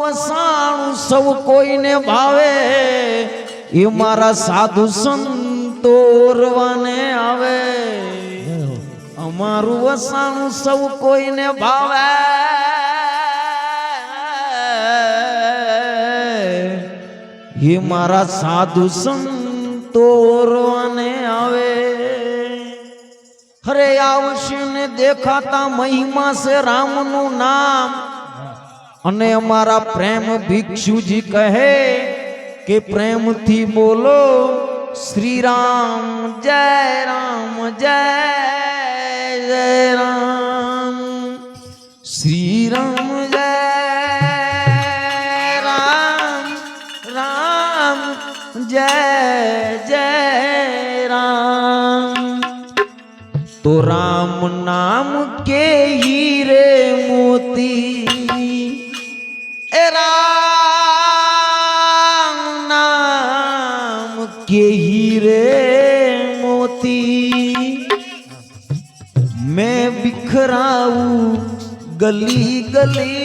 वसाणु सब कोई ने भावे ये मारा साधु संतोरवाने आवे अमारु वसाणु सब कोई ने भावे ये मारा साधु संतोरवाने आवे हरे आवश्य ने देखा था महिमा से राम नु नाम અને અમારા પ્રેમ ભિક્ષુજી કહે કે પ્રેમથી બોલો શ્રી રામ જય રામ જય જય રામ શ્રી રામ જય રામ રામ જય જય રામ તો રામ નામ के हीरे गली गली।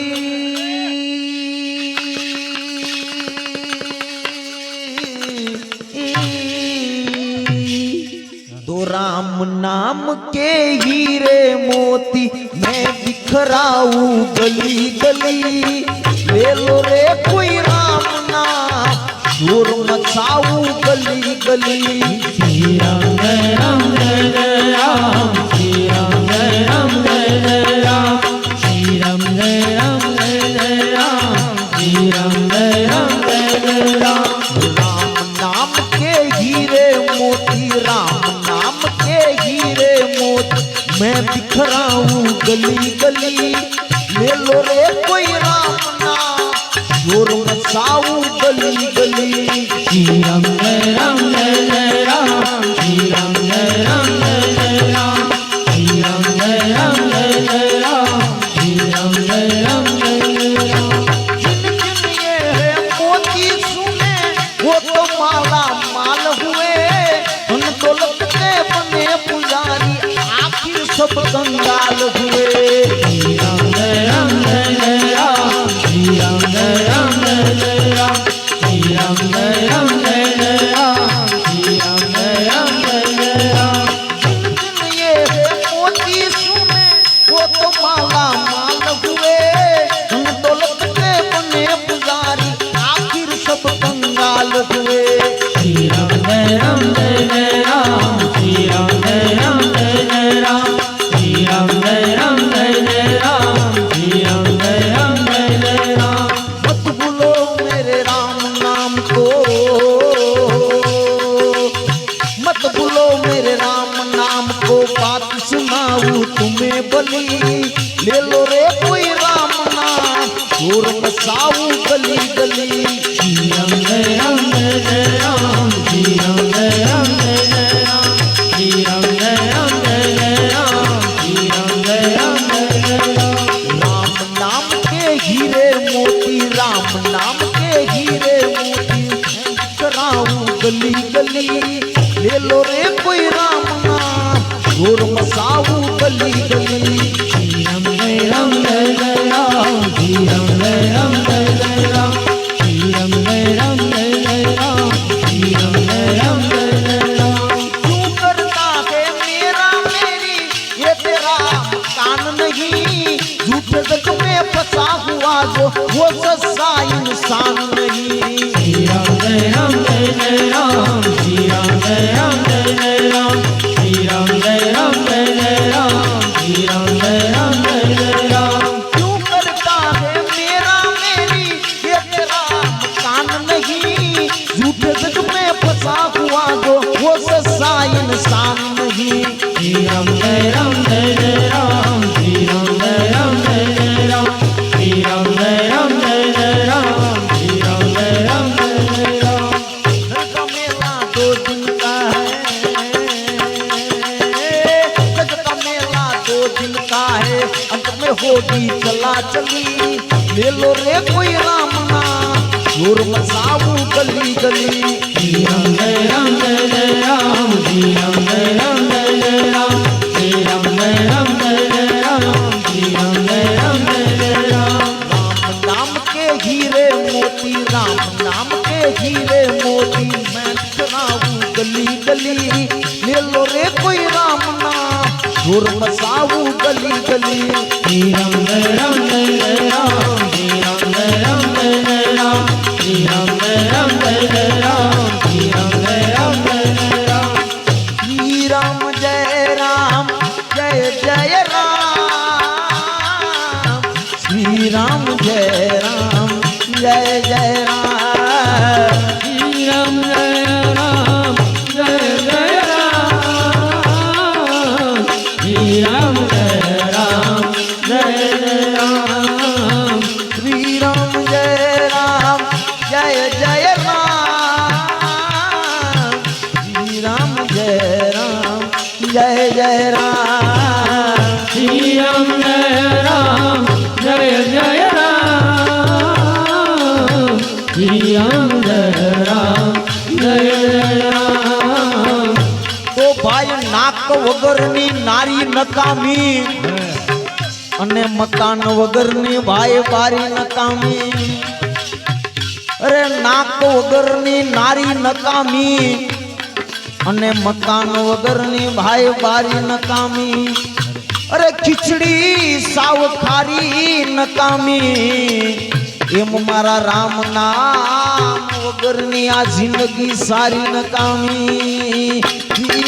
तो राम नाम के हीरे मोती, मैं बिखराऊ गली गली। ले लो रे कोई राम नाम ज़ोर मचाऊ गली गली। राम राम मैं बिखरा हूँ गली गली ले लो रे कोई राम नाम जोर मचाऊ গন্ধ சாவு கல்லிகள் होगी चला चली ले लो रे कोई राम ना ज़ोर मचाऊ गली गली राम जय राम जय राम जी राम जय राम जय राम ಬಾವು ಗಲಿ ಗಲಿ ನೀರಮ್ಮ વગરની નારી નકામી અને મકાન વગરની ભાઈ બારી નકામી. અરે નાક વગરની નારી નકામી અને મકાન વગરની ભાઈ બારી નકામી. અરે ખીચડી સાવ ખારી નકામી. એમ મારા રામ નામ વગરની આ જિંદગી સારી નકામી.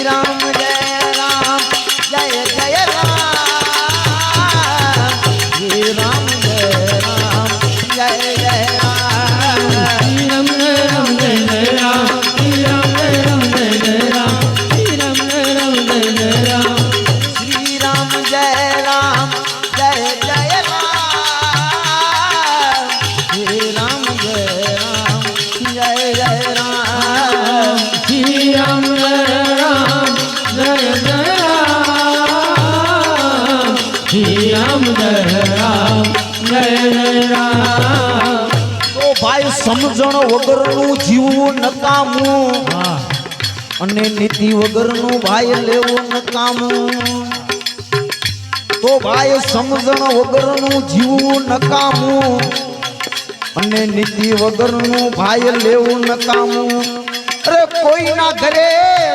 રામ જય સમજણ વગરનું જીવવું નકામું. અને નીતિ વગરનું ભાઈ લેવું નકામું. તો ભાઈ સમજણ વગરનું જીવવું નકામું. અને નીતિ વગરનું ભાઈ લેવું નકામું. અરે કોઈના ઘરે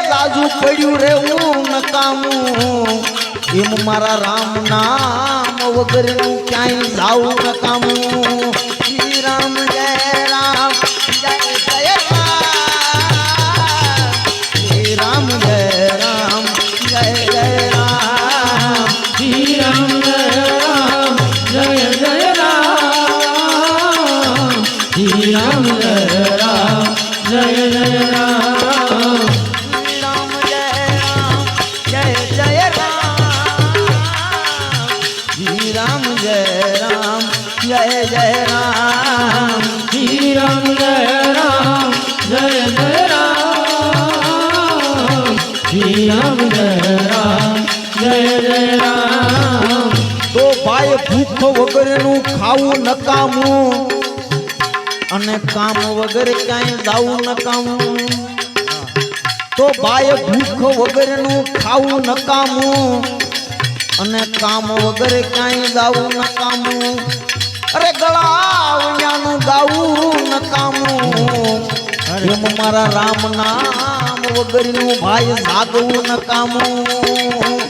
જાજુ પડ્યું રહેવું નકામું. એમ મારા રામ નામ વગરનું ક્યાંય જાવું નકામું. શ્રી રામ જય. વગરનું ખાવું નકામું. અને કામ વગર ક્યાંય જાવું નકામું. તો ભાઈ ભૂખ વગરનું ખાવું નકામું. અને કામ વગર ક્યાંય જાવું નકામું. અરે ગળાવયાનું ગાવું નકામું. એમ મારા રામ નામ વગરનું ભાઈ જાગવું નકામું.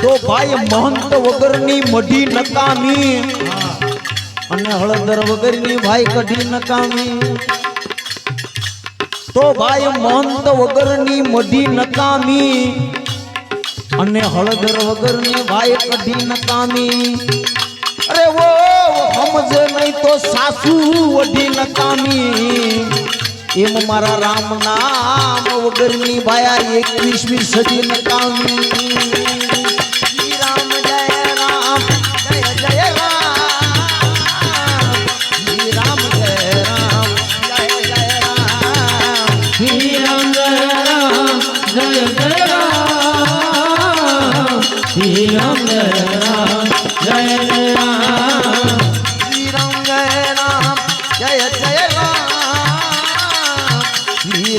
તો ભાઈ મહંત વગરની મઢી નકામી અને હળદર વગરની ભાઈ કઢી નકામી. તો ભાઈ મહંત વગરની મઢી નકામી અને હળદર વગરની ભાઈ કઢી નકામી. અરે વો સમજે નહીં તો સાસુ વઢી નકામી. એમ મારા રામ નામ વગરની ભાયા એકવીસમી સદી નકામી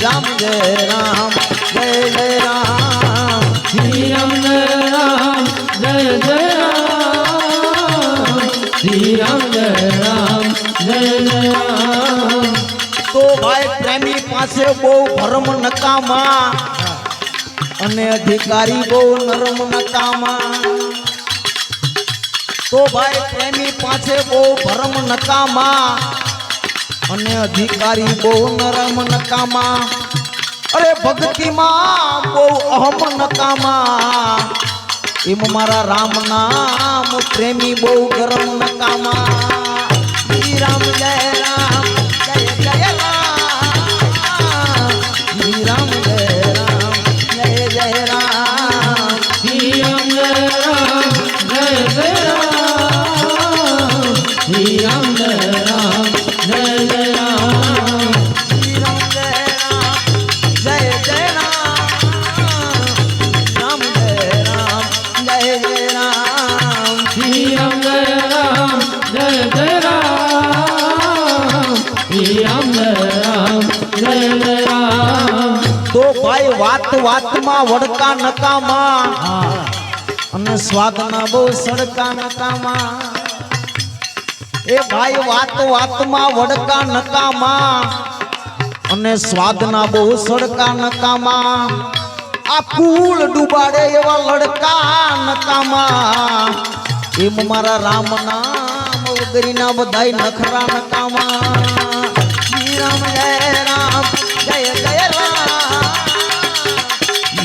राम जय राम जय जय राम। श्री राम जय राम जय जय श्री राम जय राम जय जय तो भाई प्रेमी पासे वो भरम नकामा અને અધિકારી બહુ નરમ નકામા તો ભાઈ પ્રેમી પાસે બહુ ભરમ નકામા અને અધિકારી બહુ નરમ નકામા. અરે ભક્તિમાં બહુ અહમ નકામા. એમ મારા રામ નામ પ્રેમી બહુ ગરમ નકામા. રામ જય. વાત વાતમાં વડકા નકામા. અને સ્વાદના બહુ સડકા નકામા. એ ભાઈ વાત વાતમાં વડકા નકામા. અને સ્વાદના બહુ સડકા નકામા. આ કુળ ડુબાડે એવા લડકા નકામા. એમ મારા રામ નામ વગરીના બધાય નખરા નકામા. રામ જય રામ, જય જય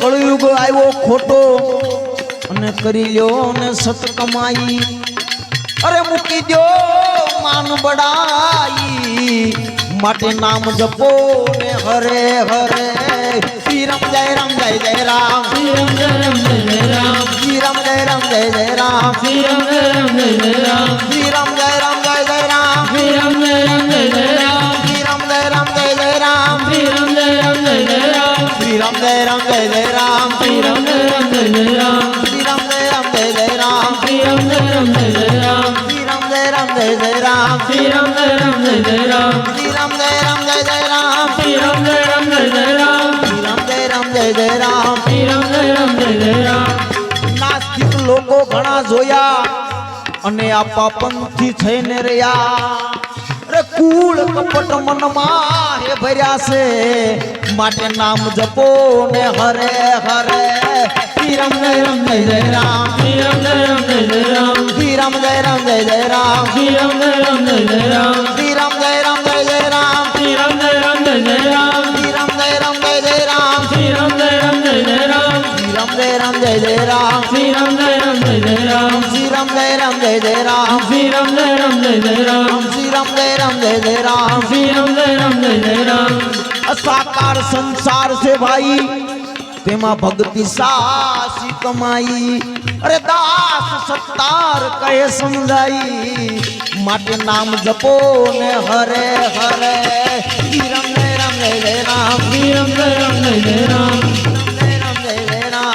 કળયુગ આવ્યો ખોટો અને કરી લ્યો ને સત કમાઈ. અરે મૂકી દો માન બડાઈ. માટે નામ જપો ને હરે હરે. શ્રી રામ જય રામ જય જય રામ. શ્રી રામ જય રામ જય જય રામ. શ્રી રામ જય રામ જય જય રામ. શ્રી રામ જય રામ જય જય રામ. શ્રી રામ જય રામ જય જય રામ. રામ શ્રી રામ જય રામ જય જય રામ શ્રી રામ જય રામ જય જય રામ શ્રી રામ જય રામ જય જય રામ શ્રી રામ જય રામ જય જય રામ શ્રી રામ જય રામ જય જય રામ શ્રી રામ જય રામ જય જય રામ શ્રી રામ જય રામ જય જય રામ શ્રી રામ જય રામ જય જય રામ શ્રી રામ જય રામ જય જય રામ શ્રી રામ જય રામ જય જય રામ નાસ્તિક લોકો ઘણા જોયા અને આ પાપંથી થઈને રહ્યા અરે કુળ કપટ મનમાં હે ભર્યા છે. માટે નામ જપો ને હરે હરે. શ્રી રામ જય રામ જય જય રામ. શ્રી રામ જય રામ જય જય રામ. શ્રી રામ જય રામ જય જય રામ. શ્રી રામ જય રામ જય જય રામ. राम जय जय राम। श्री राम जय राम जय जय राम। श्री राम जय राम जय जय राम। श्री राम जय राम जय जय राम। श्री राम जय राम जय जय राम। श्री राम जय राम जय जय राम। असाकार संसार से भाई तेमा भक्ति सासी कमाई। अरे दास सत्तार कहे समझाई દાસ नाम जपो ने हरे हरे। श्री राम जय राम जय जय राम। श्री राम जय राम जय जय राम।